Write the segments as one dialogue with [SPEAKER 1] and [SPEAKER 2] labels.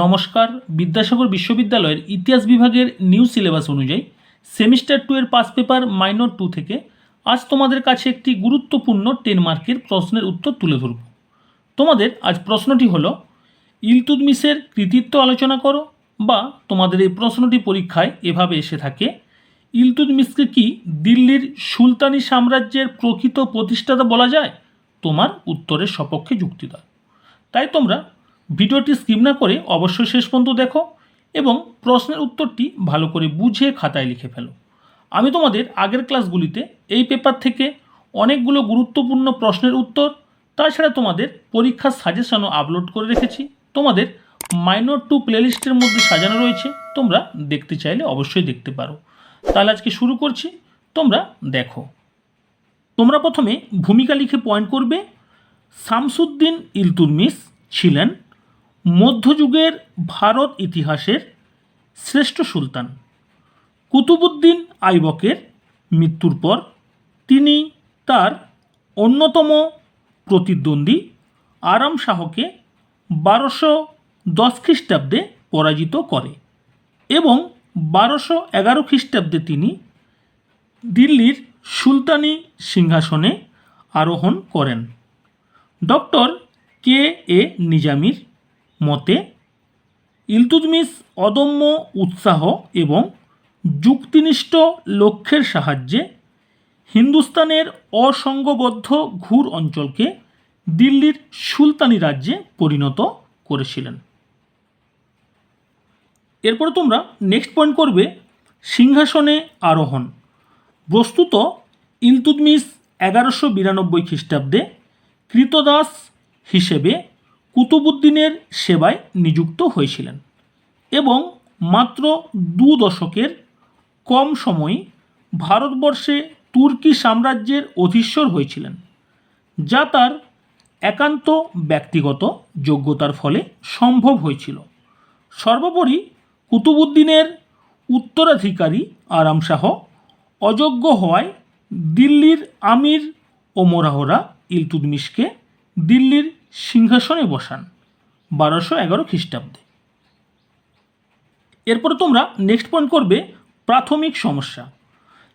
[SPEAKER 1] নমস্কার, বিদ্যাসাগর বিশ্ববিদ্যালয়ের ইতিহাস বিভাগের নিউ সিলেবাস অনুযায়ী সেমিস্টার টু এর পাস পেপার মাইনর টু থেকে আজ তোমাদের কাছে একটি গুরুত্বপূর্ণ টেন মার্কের প্রশ্নের উত্তর তুলে ধরব। তোমাদের আজ প্রশ্নটি হলো ইলতুদমিসের কৃতিত্ব আলোচনা করো বা তোমাদের এই প্রশ্নটি পরীক্ষায় এভাবে এসে থাকে ইলতুদমিসকে কি দিল্লির সুলতানি সাম্রাজ্যের প্রকৃত প্রতিষ্ঠাতা বলা যায়? তোমার উত্তরের সপক্ষে যুক্তি দাও। তাই তোমরা ভিডিওটি স্কিপ না করে অবশ্যই শেষ পর্যন্ত দেখো এবং প্রশ্নের উত্তরটি ভালো করে বুঝে খাতায় লিখে ফেলো। আমি তোমাদের আগের ক্লাসগুলিতে এই পেপার থেকে অনেকগুলো গুরুত্বপূর্ণ প্রশ্নের উত্তর, তাছাড়া তোমাদের পরীক্ষার সাজেশনও আপলোড করে রেখেছি। তোমাদের মাইনর টু প্লেলিস্টের মধ্যে সাজানো রয়েছে, তোমরা দেখতে চাইলে অবশ্যই দেখতে পারো। তাহলে আজকে শুরু করছি, তোমরা দেখো। তোমরা প্রথমে ভূমিকা লিখে পয়েন্ট করবে। শামসুদ্দিন ইলতুরমিস ছিলেন মধ্যযুগের ভারত ইতিহাসের শ্রেষ্ঠ সুলতান। কুতুবুদ্দিন আইবকের মৃত্যুর পর তিনি তার অন্যতম প্রতিদ্বন্দ্বী আরাম শাহকে বারোশো দশ খ্রিস্টাব্দে পরাজিত করে এবং বারোশো এগারো খ্রিস্টাব্দে তিনি দিল্লির সুলতানি সিংহাসনে আরোহণ করেন। ডক্টর কে এ নিজামির মতে ইলতুৎমিশ অদম্য উৎসাহ এবং যুক্তিনিষ্ঠ লক্ষ্যের সাহায্যে হিন্দুস্তানের অসংঘবদ্ধ ঘুর অঞ্চলকে দিল্লির সুলতানি রাজ্যে পরিণত করেছিলেন। এরপরে তোমরা নেক্সট পয়েন্ট করবে, সিংহাসনে আরোহণ। বস্তুত ইলতুৎমিশ এগারোশো বিরানব্বই খ্রিস্টাব্দে কৃতদাস হিসেবে কুতুবুদ্দিনের সেবায় নিযুক্ত হয়েছিলেন এবং মাত্র দু দশকের কম সময়ই ভারতবর্ষে তুর্কি সাম্রাজ্যের অধীশ্বর হয়েছিলেন, যা তার একান্ত ব্যক্তিগত যোগ্যতার ফলে সম্ভব হয়েছিল। সর্বোপরি কুতুবুদ্দিনের উত্তরাধিকারী আরামশাহ অযোগ্য হওয়ায় দিল্লির আমির ও মোরাহরা ইলতুৎমিশকে দিল্লির সিংহাসনে বসান, বারোশো এগারো খ্রিস্টাব্দে। এরপরে তোমরা নেক্সট পয়েন্ট করবে প্রাথমিক সমস্যা।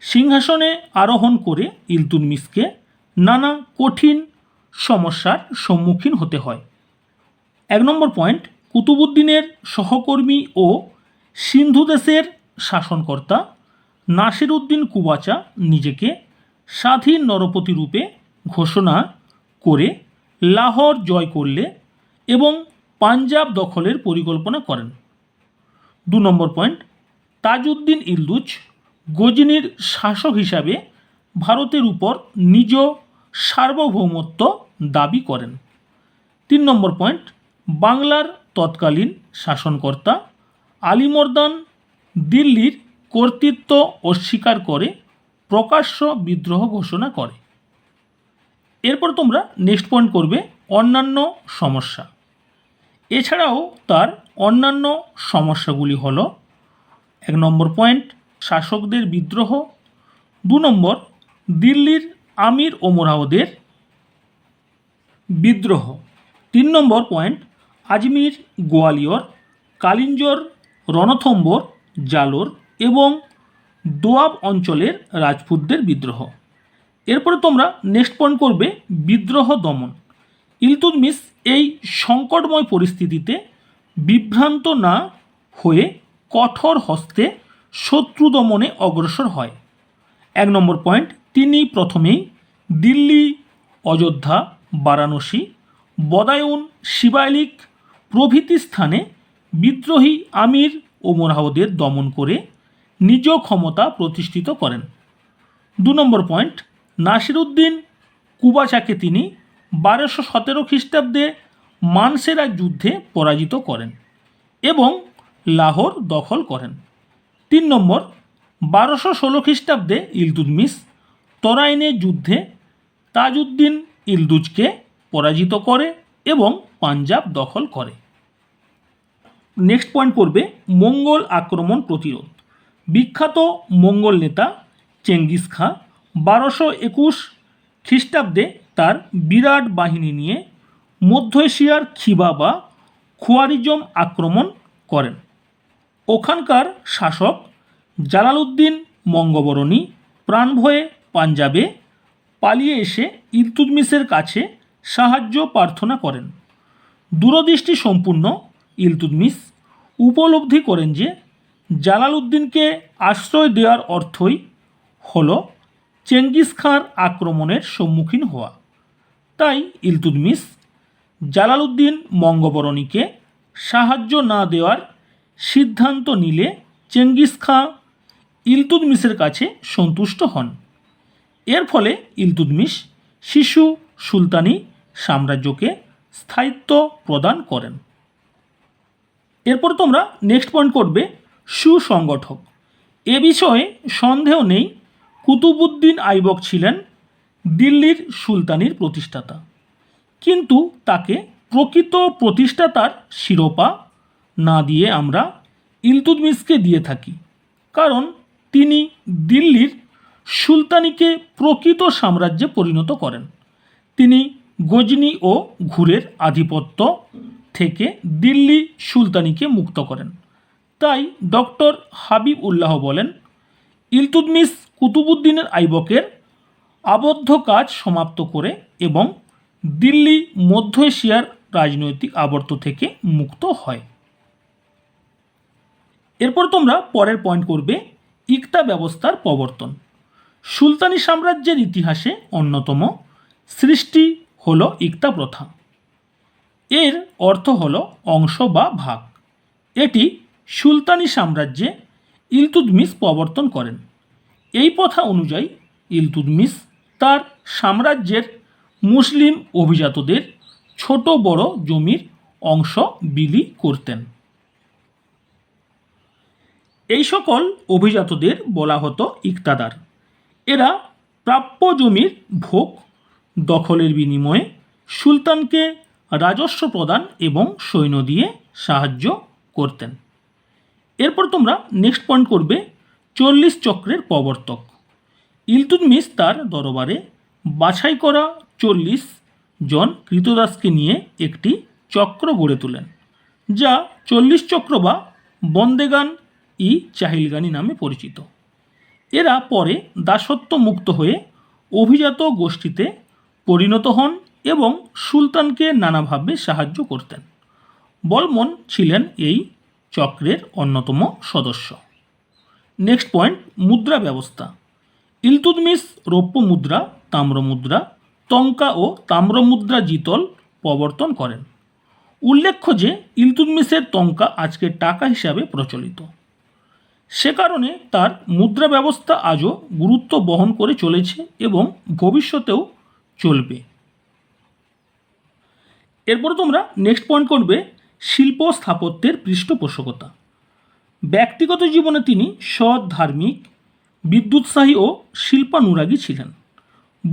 [SPEAKER 1] সিংহাসনে আরোহণ করে ইলতুৎমিশকে নানা কঠিন সমস্যার সম্মুখীন হতে হয়। এক নম্বর পয়েন্ট কুতুবুদ্দিনের সহকর্মী ও সিন্ধু দেশের শাসনকর্তা নাসির উদ্দিন কুবাচা নিজেকে স্বাধীন নরপতি রূপে ঘোষণা করে লাহোর জয় করলে এবং পাঞ্জাব দখলের পরিকল্পনা করেন। দু নম্বর পয়েন্ট, তাজউদ্দিন ইলদুজ গজনির শাসক হিসাবে ভারতের উপর নিজ সার্বভৌমত্ব দাবি করেন। তিন নম্বর পয়েন্ট, বাংলার তৎকালীন শাসনকর্তা আলিমর্দান দিল্লির কর্তৃত্ব অস্বীকার করে প্রকাশ্য বিদ্রোহ ঘোষণা করে। এরপর তোমরা নেক্সট পয়েন্ট করবে অন্যান্য সমস্যা। এছাড়াও তার অন্যান্য সমস্যাগুলি হল, এক নম্বর পয়েন্ট শাসকদের বিদ্রোহ। দু নম্বর, দিল্লির আমির ও মোরাওদের বিদ্রোহ। তিন নম্বর পয়েন্ট আজমির গোয়ালিয়র, কালিঞ্জর রণথম্বর, জালোর এবং দোয়াব অঞ্চলের রাজপুতদের বিদ্রোহ। এরপরে তোমরা নেক্সট পয়েন্ট করবে বিদ্রোহ দমন। ইলতুৎমিশ এই সংকটময় পরিস্থিতিতে বিভ্রান্ত না হয়ে কঠোর হস্তে শত্রু দমনে অগ্রসর হয়। এক নম্বর পয়েন্ট তিনি প্রথমেই দিল্লি, অযোধ্যা, বারাণসী, বদায়ুন, শিবালিক প্রভৃতি স্থানে বিদ্রোহী আমির ও মোরাহদের দমন করে নিজ ক্ষমতা প্রতিষ্ঠিত করেন। দু নম্বর পয়েন্ট নাসিরুদ্দিন কুবাচাকে তিনি বারোশো সতেরো খ্রিস্টাব্দে মানসেরা যুদ্ধে পরাজিত করেন এবং লাহোর দখল করেন। তিন নম্বর, বারোশো ষোলো খ্রিস্টাব্দে ইলতুৎমিশ তরাইনের যুদ্ধে তাজউদ্দিন ইলদুজকে পরাজিত করে এবং পাঞ্জাব দখল করে। নেক্সট পয়েন্ট করবে মঙ্গল আক্রমণ প্রতিরোধ। বিখ্যাত মঙ্গল নেতা চেঙ্গিস খাঁ বারোশো একুশ খ্রিস্টাব্দে তার বিরাট বাহিনী নিয়ে মধ্য এশিয়ার খিবা বা খোয়ারিজম আক্রমণ করেন। ওখানকার শাসক জালালউদ্দিন মঙ্গবরণী প্রাণভয়ে পাঞ্জাবে পালিয়ে এসে ইলতুৎমিশের কাছে সাহায্য প্রার্থনা করেন। দূরদৃষ্টি সম্পূর্ণ ইলতুৎমিশ উপলব্ধি করেন যে, জালালউদ্দিনকে আশ্রয় দেওয়ার অর্থই হল চেঙ্গিস খাঁর আক্রমণের সম্মুখীন হওয়া। তাই ইলতুৎমিশ জালালউদ্দিন মঙ্গবরণীকে সাহায্য না দেওয়ার সিদ্ধান্ত নিলে চেঙ্গিস খাঁ ইলতুৎমিশের কাছে সন্তুষ্ট হন। এর ফলে ইলতুৎমিশ শিশু সুলতানি সাম্রাজ্যকে স্থায়িত্ব প্রদান করেন। এরপর তোমরা নেক্সট পয়েন্ট করবে সুসংগঠক। এ বিষয়ে সন্দেহ নেই কুতুবুদ্দিন আইবক ছিলেন দিল্লির সুলতানির প্রতিষ্ঠাতা। কিন্তু তাকে প্রকৃত প্রতিষ্ঠাতার শিরোপা না দিয়ে আমরা ইলতুৎমিশকে দিয়ে থাকি। কারণ তিনি দিল্লির সুলতানিকে প্রকৃত সাম্রাজ্যে পরিণত করেন। তিনি গজনি ও ঘুরের আধিপত্য থেকে দিল্লি সুলতানিকে মুক্ত করেন। তাই ডক্টর হাবিব উল্লাহ বলেন ইলতুৎমিশ কুতুবুদ্দিনের আইবকের আবদ্ধ কাজ সমাপ্ত করে এবং দিল্লি, মধ্য এশিয়ার রাজনৈতিক আবর্ত থেকে মুক্ত হয়। এরপর তোমরা পরের পয়েন্ট করবে ইকতা ব্যবস্থার প্রবর্তন। সুলতানি সাম্রাজ্যের ইতিহাসে অন্যতম সৃষ্টি হল ইকতা প্রথা। এর অর্থ হল অংশ বা ভাগ। এটি সুলতানি সাম্রাজ্যে ইলতুৎমিশ প্রবর্তন করেন। এই প্রথা অনুযায়ী ইলতুৎমিশ তার সাম্রাজ্যের মুসলিম অভিজাতদের ছোট বড় জমির অংশ বিলি করতেন। এই সকল অভিজাতদের বলা হতো ইকতাদার। এরা প্রাপ্য জমির ভোগ, দখলের বিনিময়ে সুলতানকে রাজস্ব প্রদান এবং সৈন্য দিয়ে সাহায্য করতেন। এরপর তোমরা নেক্সট পয়েন্ট করবে চল্লিশ চক্রের প্রবর্তক। ইলতুৎমিশ তার দরবারে বাছাই করা চল্লিশ জন কৃতদাসকে নিয়ে একটি চক্র গড়ে তোলেন, যা চল্লিশ চক্র বা বন্দেগান ই চাহিলগানি নামে পরিচিত। এরা পরে দাসত্ব মুক্ত হয়ে অভিজাত গোষ্ঠীতে পরিণত হন এবং সুলতানকে নানাভাবে সাহায্য করতেন। বলমন ছিলেন এই চক্রের অন্যতম সদস্য। নেক্সট পয়েন্ট মুদ্রা ব্যবস্থা। ইলতুৎমিশ রৌপ্য মুদ্রা, তাম্র মুদ্রা টঙ্কা ও তাম্র মুদ্রা জিতল প্রবর্তন করেন। উল্লেখ্য যে ইলতুৎমিশের টঙ্কা আজকে টাকা হিসাবে প্রচলিত। সে কারণে তার মুদ্রা ব্যবস্থা আজও গুরুত্ব বহন করে চলেছে এবং ভবিষ্যতেও চলবে। এরপর তোমরা নেক্সট পয়েন্ট করবে, শিল্প স্থাপত্যের পৃষ্ঠপোষকতা। ব্যক্তিগত জীবনে তিনি সৎ, ধার্মিক, বিদ্যুৎসাহী ও শিল্পানুরাগী ছিলেন।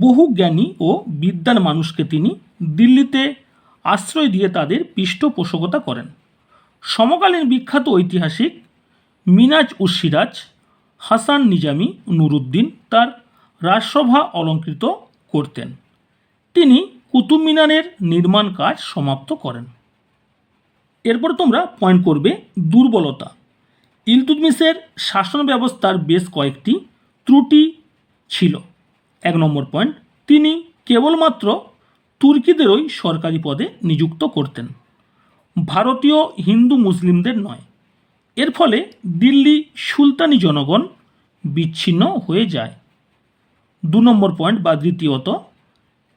[SPEAKER 1] বহু জ্ঞানী ও বিদ্যান মানুষকে তিনি দিল্লিতে আশ্রয় দিয়ে তাদের পৃষ্ঠপোষকতা করেন। সমকালীন বিখ্যাত ঐতিহাসিক মিনাজ উশিরাজ হাসান নিজামি নুরুদ্দিন তার রাজসভা অলঙ্কৃত করতেন। তিনি কুতুব মিনারের নির্মাণ কাজ সমাপ্ত করেন। এরপর তোমরা পয়েন্ট করবে দুর্বলতা। ইলতুৎমিশের শাসন ব্যবস্থার বেশ কয়েকটি ত্রুটি ছিল। এক নম্বর পয়েন্ট, তিনি কেবলমাত্র তুর্কিদেরই সরকারি পদে নিযুক্ত করতেন। ভারতীয় হিন্দু মুসলিমদের নয়। এর ফলে দিল্লি সুলতানি জনগণ বিচ্ছিন্ন হয়ে যায়। দু নম্বর পয়েন্ট বা দ্বিতীয়ত,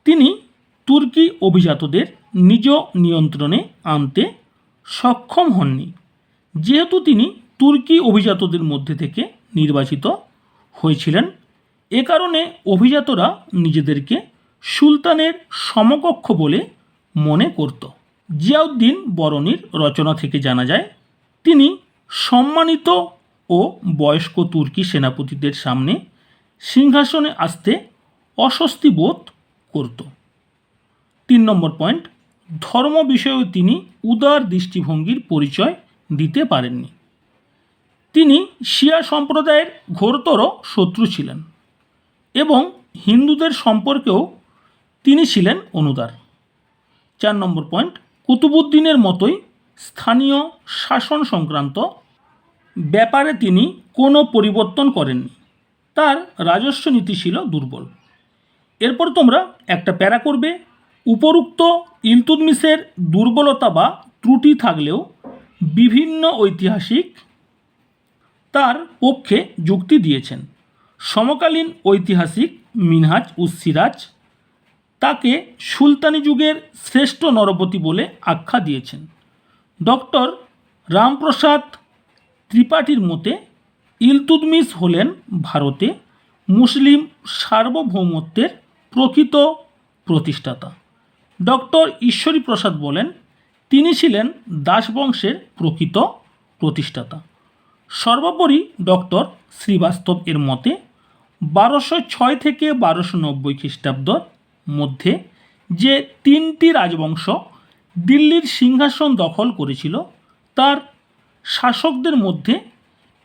[SPEAKER 1] তিনি তুর্কি অভিজাতদের নিজ নিয়ন্ত্রণে আনতে সক্ষম হননি। যেহেতু তিনি তুর্কি অভিজাতদের মধ্যে থেকে নির্বাচিত হয়েছিলেন। এ কারণে অভিজাতরা নিজেদেরকে সুলতানের সমকক্ষ বলে মনে করত। জিয়াউদ্দিন বরণীর রচনা থেকে জানা যায়, তিনি সম্মানিত ও বয়স্ক তুর্কি সেনাপতিদের সামনে সিংহাসনে আসতে অস্বস্তি বোধ করত। তিন নম্বর পয়েন্ট, ধর্ম বিষয়েও তিনি উদার দৃষ্টিভঙ্গির পরিচয় দিতে পারেননি। তিনি শিয়া সম্প্রদায়ের ঘোরতর শত্রু ছিলেন এবং হিন্দুদের সম্পর্কেও তিনি ছিলেন অনুদার। চার নম্বর পয়েন্ট কুতুবুদ্দিনের মতোই স্থানীয় শাসন সংক্রান্ত ব্যাপারে তিনি কোনো পরিবর্তন করেননি। তার রাজস্ব নীতি ছিল দুর্বল। এরপর তোমরা একটা প্যারা করবে, উপরুক্ত ইলতুৎমিশের দুর্বলতা বা ত্রুটি থাকলেও বিভিন্ন ঐতিহাসিক তার পক্ষে যুক্তি দিয়েছেন। সমকালীন ঐতিহাসিক মিনহাজ উসিরাজ তাকে সুলতানি যুগের শ্রেষ্ঠ নরপতি বলে আখ্যা দিয়েছেন। ডক্টর রামপ্রসাদ ত্রিপাঠীর মতে ইলতুদমিস হলেন ভারতে মুসলিম সার্বভৌমত্বের প্রকৃত প্রতিষ্ঠাতা। ডক্টর ঈশ্বরী প্রসাদ বলেন, তিনি ছিলেন দাসবংশের প্রকৃত প্রতিষ্ঠাতা। সর্বোপরি ডক্টর শ্রীবাস্তব এর মতে বারোশো ছয় থেকে বারোশো নব্বই খ্রিস্টাব্দর মধ্যে যে তিনটি রাজবংশ দিল্লির সিংহাসন দখল করেছিল, তার শাসকদের মধ্যে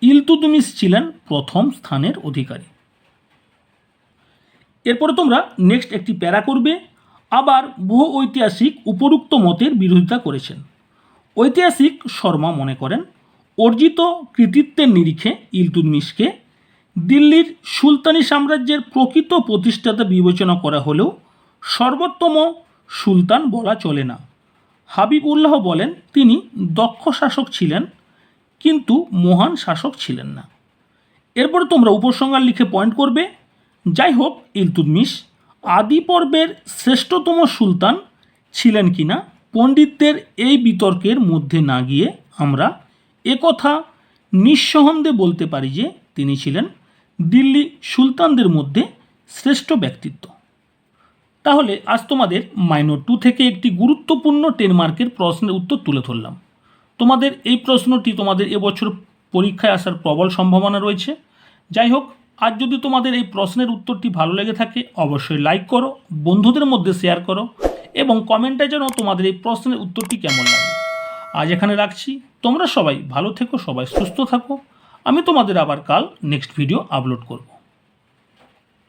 [SPEAKER 1] ইলতুৎমিশ ছিলেন প্রথম স্থানের অধিকারী। এরপরে তোমরা নেক্সট একটি প্যারা করবে, আবার বহু ঐতিহাসিক উপরুক্ত মতের বিরোধিতা করেছেন। ঐতিহাসিক শর্মা মনে করেন অর্জিত কৃতিত্বের নিরিখে ইলতুৎমিশকে দিল্লির সুলতানি সাম্রাজ্যের প্রকৃত প্রতিষ্ঠাতা বিবেচনা করা হলেও সর্বোত্তম সুলতান বলা চলে না। হাবিব উল্লাহ বলেন, তিনি দক্ষ শাসক ছিলেন, কিন্তু মহান শাসক ছিলেন না। এরপর তোমরা উপসংহার লিখে পয়েন্ট করবে যাই হোক ইলতুৎমিশ আদি পর্বের শ্রেষ্ঠতম সুলতান ছিলেন কিনা, পণ্ডিতদের এই বিতর্কের মধ্যে না গিয়ে আমরা একথা নিঃসন্দেহে বলতে পারি যে তিনি ছিলেন দিল্লি সুলতানদের মধ্যে শ্রেষ্ঠ ব্যক্তিত্ব। তাহলে আজ তোমাদের মাইনর টু থেকে একটি গুরুত্বপূর্ণ টেন মার্কের প্রশ্নের উত্তর তুলে ধরলাম। তোমাদের এই প্রশ্নটি তোমাদের এবছর পরীক্ষায় আসার প্রবল সম্ভাবনা রয়েছে। যাই হোক, আজ যদি তোমাদের এই প্রশ্নের উত্তরটি ভালো লেগে থাকে, অবশ্যই লাইক করো, বন্ধুদের মধ্যে শেয়ার করো এবং কমেন্টে যেন তোমাদের এই প্রশ্নের উত্তরটি কেমন লাগে। আজ এখানে রাখছি। তোমরা সবাই ভালো থেকো, সবাই সুস্থ থাকো। আমি তোমাদের আবার কাল নেক্সট ভিডিও আপলোড করব।